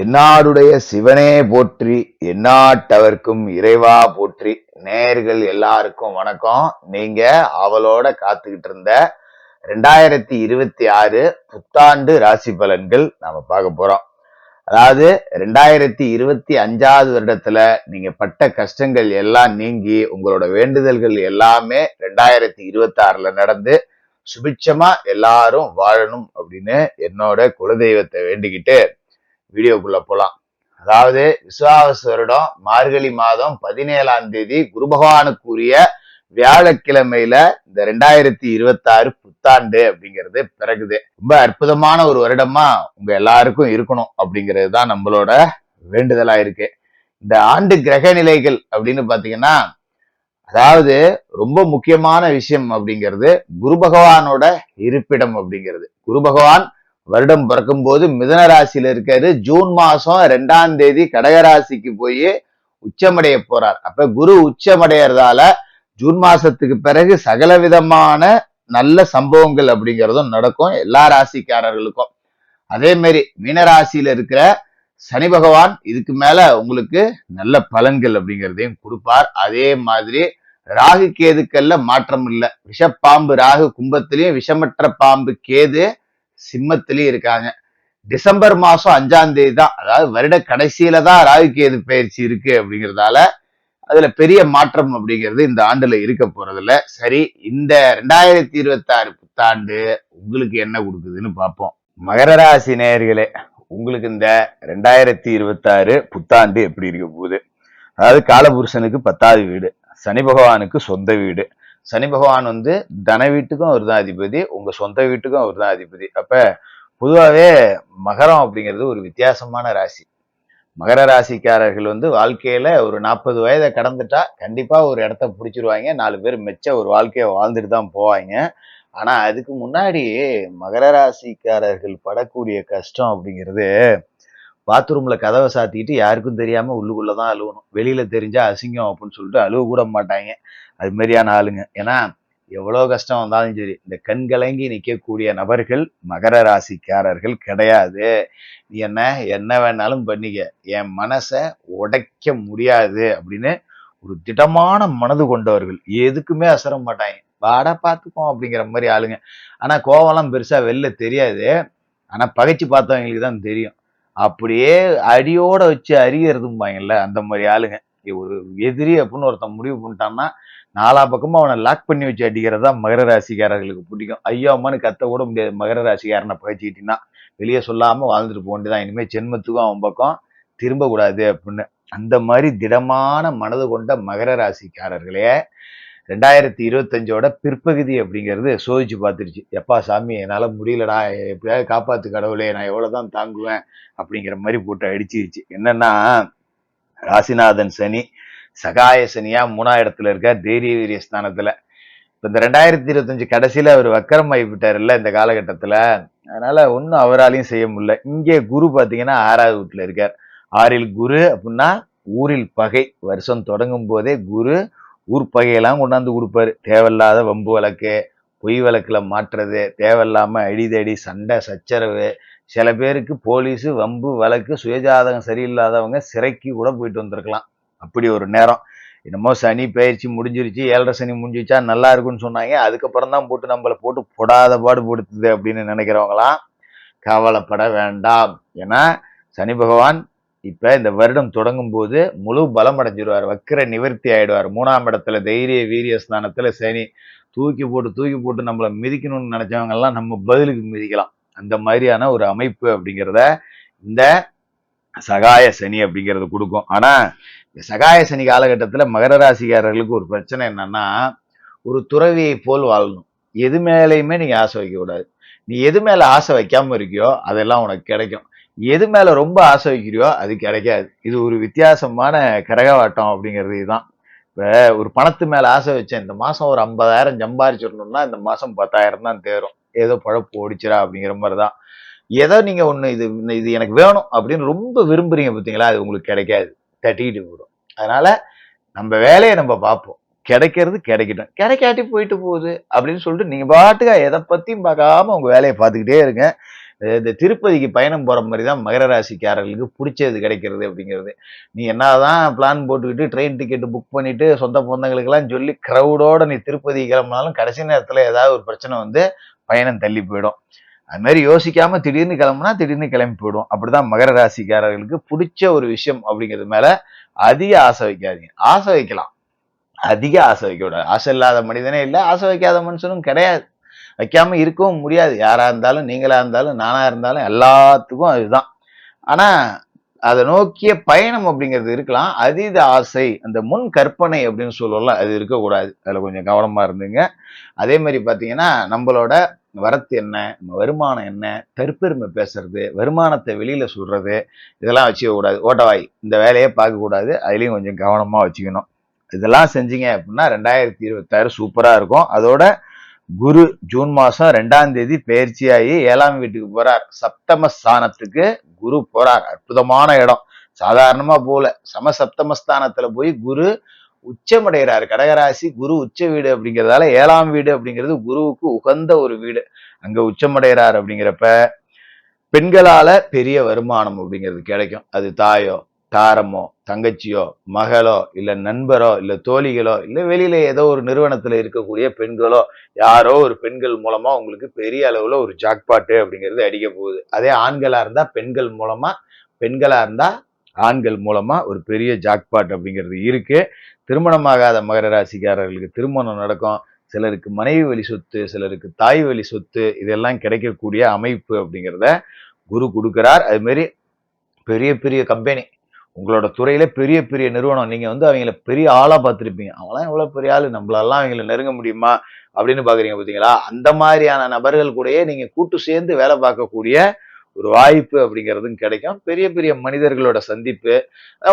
தென்னாடுடைய சிவனே போற்றி எந்நாட்டவர்க்கும் இறைவா போற்றி. நேர்கள் எல்லாருக்கும் வணக்கம். நீங்க அவளோட காத்துக்கிட்டு இருந்த ரெண்டாயிரத்தி இருபத்தி ஆறு புத்தாண்டு ராசி பலன்கள் நாம பார்க்க போறோம். அதாவது ரெண்டாயிரத்தி இருபத்தி அஞ்சாவது வருடத்துல நீங்க பட்ட கஷ்டங்கள் எல்லாம் நீங்கி உங்களோட வேண்டுதல்கள் எல்லாமே ரெண்டாயிரத்தி இருபத்தி ஆறுல நடந்து சுபிட்சமா எல்லாரும் வாழணும் அப்படின்னு என்னோட குலதெய்வத்தை வேண்டிக்கிட்டு வீடியோக்குள்ள போலாம். அதாவது விசுவாவச வருடம் மார்கழி மாதம் பதினேழாம் தேதி குரு பகவானுக்குரிய வியாழக்கிழமையில இந்த ரெண்டாயிரத்தி இருபத்தாறு புத்தாண்டு அப்படிங்கிறது பிறகுது. ரொம்ப அற்புதமான ஒரு வருடமா உங்க எல்லாருக்கும் இருக்கணும் அப்படிங்கிறது தான் நம்மளோட வேண்டுதலா இருக்கு இந்த ஆண்டு கிரக நிலைகள் அப்படின்னு பாத்தீங்கன்னா அதாவது ரொம்ப முக்கியமான விஷயம் அப்படிங்கிறது குரு பகவானோட இருப்பிடம் அப்படிங்கிறது. குரு பகவான் வருடம் பிறக்கும் போது மிதன ராசியில இருக்காரு. ஜூன் மாசம் ரெண்டாம் தேதி கடகராசிக்கு போய் உச்சமடைய போறார். அப்ப குரு உச்சமடையறதால ஜூன் மாசத்துக்கு பிறகு சகல விதமான நல்ல சம்பவங்கள் அப்படிங்கிறதும் நடக்கும் எல்லா ராசிக்காரர்களுக்கும். அதே மாதிரி மீனராசியில இருக்கிற சனி பகவான் இதுக்கு மேல உங்களுக்கு நல்ல பலன்கள் அப்படிங்கிறதையும் கொடுப்பார். அதே மாதிரி ராகு கேதுக்கள்ல மாற்றம் இல்லை. விஷப்பாம்பு ராகு கும்பத்திலையும் விஷமற்ற பாம்பு கேது சிம்மத்திலயும் இருக்காங்க. டிசம்பர் மாசம் அஞ்சாம் தேதி தான். அதாவது வருட கடைசியில தான் ராகுகேது பயிற்சி இருக்கு அப்படிங்கிறதால அதுல பெரிய மாற்றம் அப்படிங்கிறது இந்த ஆண்டுல இருக்க போறதில்ல. சரி இந்த ரெண்டாயிரத்தி இருபத்தி ஆறு புத்தாண்டு உங்களுக்கு என்ன கொடுக்குதுன்னு பார்ப்போம். மகர ராசி நேயர்களே உங்களுக்கு இந்த ரெண்டாயிரத்தி இருபத்தி ஆறு புத்தாண்டு எப்படி இருக்க போகுது? அதாவது காலபுருஷனுக்கு பத்தாவது வீடு சனி பகவானுக்கு சொந்த வீடு சனி பகவான் வந்து தன வீட்டுக்கும் அவர் தான் அதிபதி உங்க சொந்த வீட்டுக்கும் அவர் தான் அதிபதி. அப்ப பொதுவாகவே மகரம் அப்படிங்கிறது ஒரு வித்தியாசமான ராசி. மகர ராசிக்காரர்கள் வந்து வாழ்க்கையில ஒரு நாற்பது வயதை கடந்துட்டா கண்டிப்பா ஒரு இடத்த பிடிச்சிருவாங்க. நாலு பேர் மெச்ச ஒரு வாழ்க்கையை வாழ்ந்துட்டு தான் போவாங்க. ஆனா அதுக்கு முன்னாடி மகர ராசிக்காரர்கள் படக்கூடிய கஷ்டம் அப்படிங்கிறது பாத்ரூம்ல கதவை சாத்திட்டு யாருக்கும் தெரியாம உள்ளுக்குள்ளதான் அழுவணும். வெளியில தெரிஞ்சா அசிங்கம் அப்படின்னு சொல்லிட்டு அழுவ கூட மாட்டாங்க. அது மாதிரியான ஆளுங்க. ஏன்னா எவ்வளோ கஷ்டம் வந்தாலும் சரி இந்த கண் கலங்கி நிற்கக்கூடிய நபர்கள் மகர ராசிக்காரர்கள் கிடையாது. நீ என்ன என்ன வேணாலும் பண்ணிக்க. என் மனசை உடைக்க முடியாது அப்படின்னு ஒரு திடமான மனது கொண்டவர்கள் எதுக்குமே அசர மாட்டாங்க. வாடா பார்த்துப்போம் அப்படிங்கிற மாதிரி ஆளுங்க. ஆனால் கோவம்லாம் பெருசாக வெளில தெரியாது. ஆனால் பகைச்சு பார்த்தவங்களுக்கு தான் தெரியும். அப்படியே அடியோட வச்சு அறியறதும்பாங்கல்ல அந்த மாதிரி ஆளுங்க. ஒரு எதிரி அப்படின்னு ஒருத்தன் முடிவு பண்ணிட்டான்னா நாலா பக்கமும் அவனை லாக் பண்ணி வச்சு அடிக்கிறது தான் மகர ராசிக்காரர்களுக்கு பிடிக்கும். ஐயோ அம்மானு கத்த கூட முடியாது. மகர ராசிக்காரனை பகைச்சிக்கிட்டீங்கன்னா வெளியே சொல்லாமல் வாழ்ந்துட்டு போக வேண்டியதான் இனிமேல் ஜென்மத்துக்கும் அவன் பக்கம் திரும்பக்கூடாது அப்படின்னு. அந்த மாதிரி திடமான மனது கொண்ட மகர ராசிக்காரர்களே ரெண்டாயிரத்தி இருபத்தஞ்சோட பிற்பகுதி அப்படிங்கிறது சோதிச்சு பார்த்துருச்சு. எப்பா சாமி என்னால் முடியலடா எப்படியாவது காப்பாற்று கடவுளே நான் எவ்வளோதான் தாங்குவேன் அப்படிங்கிற மாதிரி போட்டு அடிச்சிருச்சு. என்னன்னா ராசிநாதன் சனி சகாய சனியா மூணாம் இடத்துல இருக்கார் தைரிய வீரிய ஸ்தானத்தில். இப்போ இந்த ரெண்டாயிரத்தி இருபத்தஞ்சு கடைசியில் அவர் வக்கரம் ஆகிவிட்டார்ல இந்த காலகட்டத்தில். அதனால் ஒன்றும் அவராலையும் செய்ய முடியல. இங்கே குரு பார்த்தீங்கன்னா ஆறாவது வீட்டில் இருக்கார். ஆறில் குரு அப்படின்னா ஊரில் பகை. வருஷம் தொடங்கும் போதே குரு ஊர் பகையெல்லாம் கொண்டாந்து கொடுப்பாரு. தேவையில்லாத வம்பு வழக்கு பொய் வழக்கில் மாற்றுறது தேவையில்லாமல் அடிதடி சண்டை சச்சரவு. சில பேருக்கு போலீஸு வம்பு வழக்கு சுயஜாதகம் சரியில்லாதவங்க சிறைக்கு கூட போயிட்டு வந்திருக்கலாம். அப்படி ஒரு நேரம். என்னமோ சனி பயிற்சி முடிஞ்சிருச்சு ஏழரை சனி முடிஞ்சிச்சா நல்லா இருக்குன்னு சொன்னாங்க. அதுக்கப்புறம் தான் போட்டு நம்மளை போட்டு போடாத பாடு படுத்துது அப்படின்னு நினைக்கிறவங்களாம் கவலைப்பட வேண்டாம். ஏன்னா சனி பகவான் இப்போ இந்த வருடம் தொடங்கும் போது முழு பலம் அடைஞ்சிருவார் வக்கிர நிவர்த்தி ஆயிடுவார். மூணாம் இடத்துல தைரிய வீரிய ஸ்தானத்தில் சனி தூக்கி போட்டு தூக்கி போட்டு நம்மளை மிதிக்கணும்னு நினச்சவங்கெல்லாம் நம்ம பதிலுக்கு மிதிக்கலாம். அந்த மாதிரியான ஒரு அமைப்பு அப்படிங்கிறத இந்த சகாய சனி அப்படிங்கிறது கொடுக்கும். ஆனால் இந்த சகாய சனி காலகட்டத்தில் மகர ராசிக்காரர்களுக்கு ஒரு பிரச்சனை என்னன்னா ஒரு துறவியை போல் வாழணும். எது மேலேயுமே நீங்கள் ஆசை வைக்கக்கூடாது. நீ எது மேலே ஆசை வைக்காமல் இருக்கியோ அதெல்லாம் உனக்கு கிடைக்கும். எது மேல ரொம்ப ஆசை வைக்கிறியோ அது கிடைக்காது. இது ஒரு வித்தியாசமான கரகவாட்டம் அப்படிங்கிறது இதுதான். இப்போ ஒரு பணத்து மேல ஆசை வச்சேன். இந்த மாசம் ஒரு ஐம்பதாயிரம் சம்பாரிச்சிடணும்னா இந்த மாசம் பத்தாயிரம் தான் தேரும். ஏதோ பழப்பு ஓடிச்சிரா அப்படிங்கிற மாதிரி தான் ஏதோ நீங்க ஒன்று இது இது எனக்கு வேணும் அப்படின்னு ரொம்ப விரும்புறீங்க பார்த்தீங்களா? அது உங்களுக்கு கிடைக்காது. தட்டிக்கிட்டு போடும் அதனால நம்ம வேலையை நம்ம பார்ப்போம். கிடைக்கிறது கிடைக்கட்டும். கிடைக்காட்டி போயிட்டு போகுது அப்படின்னு சொல்லிட்டு நீங்க பாட்டுக்கா எதை பத்தியும் பார்க்காம உங்க வேலையை பார்த்துக்கிட்டே இருங்க. இந்த திருப்பதிக்கு பயணம் போகிற மாதிரி தான் மகர ராசிக்காரர்களுக்கு பிடிச்சது கிடைக்கிறது அப்படிங்கிறது. நீ என்ன தான் பிளான் போட்டுக்கிட்டு ட்ரெயின் டிக்கெட் புக் பண்ணிட்டு சொந்த பந்தங்களுக்கெல்லாம் சொல்லி க்ரௌடோட நீ திருப்பதி கிளம்பினாலும் கடைசி நேரத்தில் ஏதாவது ஒரு பிரச்சனை வந்து பயணம் தள்ளி போயிடும். அது மாதிரி திடீர்னு கிளம்புனா திடீர்னு கிளம்பி போயிடும். அப்படிதான் மகர ராசிக்காரர்களுக்கு பிடிச்ச ஒரு விஷயம் அப்படிங்கிறது மேலே அதிக ஆசை வைக்காதீங்க. ஆசை வைக்கலாம். அதிக ஆசை வைக்க கூடாது. ஆசை இல்லாத மனிதனே இல்லை. ஆசை வைக்காத மனுஷனும் கிடையாது. வைக்காமல் இருக்கவும் முடியாது. யாராக இருந்தாலும் நீங்களாக இருந்தாலும் நானாக இருந்தாலும் எல்லாத்துக்கும் அதுதான். ஆனால் அதை நோக்கிய பயணம் அப்படிங்கிறது இருக்கலாம். அதீத ஆசை அந்த முன் கற்பனை அப்படின்னு சொல்லலாம் அது இருக்கக்கூடாது. அதில் கொஞ்சம் கவனமாக இருந்துங்க. அதே மாதிரி பார்த்தீங்கன்னா நம்மளோட வரத்து என்ன நம்ம வருமானம் என்ன தற்பெருமை பேசுறது வருமானத்தை வெளியில சொல்றது இதெல்லாம் வச்சுக்கக்கூடாது. ஓட்டவாய் இந்த வேலையை பார்க்கக்கூடாது. அதுலேயும் கொஞ்சம் கவனமாக வச்சுக்கணும். இதெல்லாம் செஞ்சீங்க அப்படின்னா ரெண்டாயிரத்தி இருபத்தாறு சூப்பராக இருக்கும். அதோட குரு ஜூன் மாசம் ரெண்டாம் தேதி பயிற்சியாகி ஏழாம் வீட்டுக்கு போறார். சப்தம ஸ்தானத்துக்கு குரு போறார். அற்புதமான இடம். சாதாரணமா போல. சமசப்தமஸ்தானத்துல போய் குரு உச்சமடைகிறார். கடகராசி குரு உச்ச வீடு அப்படிங்கிறதால ஏழாம் வீடு அப்படிங்கிறது குருவுக்கு உகந்த ஒரு வீடு. அங்க உச்சமடைகிறார் அப்படிங்கிறப்ப பெண்களால பெரிய வருமானம் அப்படிங்கிறது கிடைக்கும். அது தாயோ தாரமோ தங்கச்சியோ மகளோ இல்ல நண்பரோ இல்ல தோழிகளோ இல்ல வெளியில ஏதோ ஒரு நிறுவனத்துல இருக்கக்கூடிய பெண்களோ யாரோ ஒரு பெண்கள் மூலமா உங்களுக்கு பெரிய அளவுல ஒரு ஜாக்பாட்டு அப்படிங்கிறது அடிக்க போகுது. அதே ஆண்களா இருந்தா பெண்கள் மூலமா பெண்களா இருந்தா ஆண்கள் மூலமா ஒரு பெரிய ஜாக்பாட் அப்படிங்கிறது இருக்கு. திருமணமாகாத மகர ராசிக்காரர்களுக்கு திருமணம் நடக்கும். சிலருக்கு மனைவி வழி சொத்து சிலருக்கு தாய் வழி சொத்து இதெல்லாம் கிடைக்கக்கூடிய அமைப்பு அப்படிங்கிறத குரு கொடுக்கிறார். அது பெரிய பெரிய கம்பெனி உங்களோட துறையில பெரிய பெரிய நிறுவனம். நீங்க வந்து அவங்கள பெரிய ஆளா பார்த்துருப்பீங்க. அவங்களாம் எவ்வளவு பெரிய ஆளு? நம்மளெல்லாம் அவங்கள நெருங்க முடியுமா? அப்படின்னு பாக்குறீங்க பார்த்தீங்களா? அந்த மாதிரியான நபர்கள் கூடயே நீங்க கூட்டு சேர்ந்து வேலை பார்க்கக்கூடிய ஒரு வாய்ப்பு அப்படிங்கிறதும் கிடைக்கும். பெரிய பெரிய மனிதர்களோட சந்திப்பு.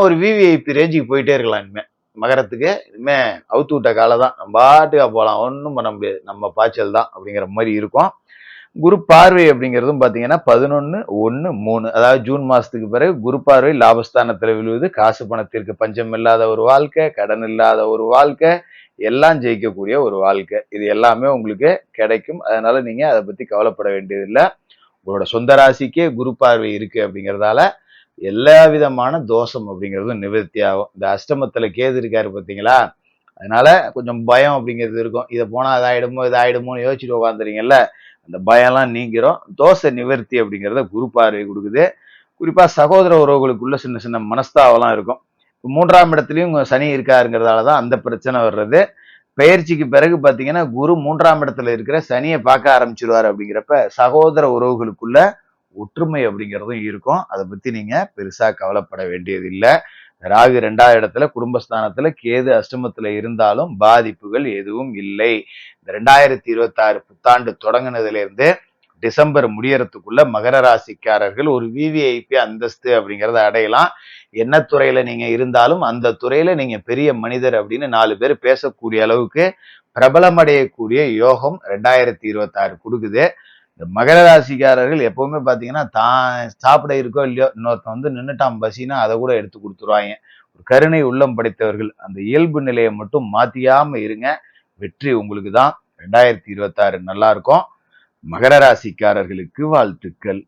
ஒரு விவிஐபி ரேஞ்சுக்கு போயிட்டே இருக்கலாம் இனிமே. மகரத்துக்கு இனிமே அவுத்து விட்ட காலை தான் நம்ம பாட்டுக்கா போகலாம். ஒன்றும் பண்ண முடியாது. நம்ம பாய்ச்சல் தான் அப்படிங்கிற மாதிரி இருக்கும். குரு பார்வை அப்படிங்கிறதும் பார்த்தீங்கன்னா பதினொன்று ஒன்று மூணு. அதாவது ஜூன் மாதத்துக்கு பிறகு குரு பார்வை லாபஸ்தானத்தில் விழுவது. காசு பணத்திற்கு பஞ்சம் இல்லாத ஒரு வாழ்க்கை கடன் இல்லாத ஒரு வாழ்க்கை எல்லாம் ஜெயிக்கக்கூடிய ஒரு வாழ்க்கை. இது எல்லாமே உங்களுக்கு கிடைக்கும். அதனால நீங்கள் அதை பற்றி கவலைப்பட வேண்டியதில்லை. உங்களோட சொந்த ராசிக்கே குரு பார்வை இருக்குது அப்படிங்கிறதால எல்லா விதமான தோஷம் அப்படிங்கிறதும் நிவர்த்தி ஆகும். இந்த அஷ்டமத்தில் கேது இருக்காரு பார்த்தீங்களா அதனால கொஞ்சம் பயம் அப்படிங்கிறது இருக்கும். இதை போனால் அதாயிடுமோ இதாயிடுமோன்னு யோசிச்சுட்டு உட்காந்துறீங்கல்ல அந்த பயம்லாம் நீங்கிறோம் தோசை நிவர்த்தி அப்படிங்கிறத குரு பார்வை கொடுக்குது. குறிப்பாக சகோதர உறவுகளுக்குள்ள சின்ன சின்ன மனஸ்தாவெல்லாம் இருக்கும். மூன்றாம் இடத்துலையும் சனி இருக்காருங்கிறதால தான் அந்த பிரச்சனை வர்றது. பயிற்சிக்கு பிறகு பார்த்தீங்கன்னா குரு மூன்றாம் இடத்துல இருக்கிற சனியை பார்க்க ஆரம்பிச்சிருவார் அப்படிங்கிறப்ப சகோதர உறவுகளுக்குள்ள ஒற்றுமை அப்படிங்கிறதும் இருக்கும். அதை பற்றி நீங்கள் பெருசாக கவலைப்பட வேண்டியதில்லை. ராகு ரெண்டாவது இடத்துல குடும்பஸ்தானத்துல கேது அஷ்டமத்துல இருந்தாலும் பாதிப்புகள் எதுவும் இல்லை. இந்த ரெண்டாயிரத்தி இருபத்தி ஆறு புத்தாண்டு தொடங்கினதுல இருந்து டிசம்பர் முடியறதுக்குள்ள மகர ராசிக்காரர்கள் ஒரு விவிஐபி அந்தஸ்து அப்படிங்கிறத அடையலாம். என்ன துறையில நீங்க இருந்தாலும் அந்த துறையில நீங்க பெரிய மனிதர் அப்படின்னு நாலு பேர் பேசக்கூடிய அளவுக்கு பிரபலமடையக்கூடிய யோகம் ரெண்டாயிரத்தி இருபத்தி ஆறு கொடுக்குது. இந்த மகர ராசிக்காரர்கள் எப்பவுமே பார்த்தீங்கன்னா தான் சாப்பிட இருக்கோ இல்லையோ இன்னொருத்தன் வந்து நின்றுட்டான் பசினா அதை கூட எடுத்து கொடுத்துருவாங்க. ஒரு கருணை உள்ளம் படைத்தவர்கள் அந்த இயல்பு நிலையை மட்டும் மாத்தியாம இருங்க. வெற்றி உங்களுக்கு தான் ரெண்டாயிரத்தி இருபத்தாறு நல்லா இருக்கும். மகர ராசிக்காரர்களுக்கு வாழ்த்துக்கள்.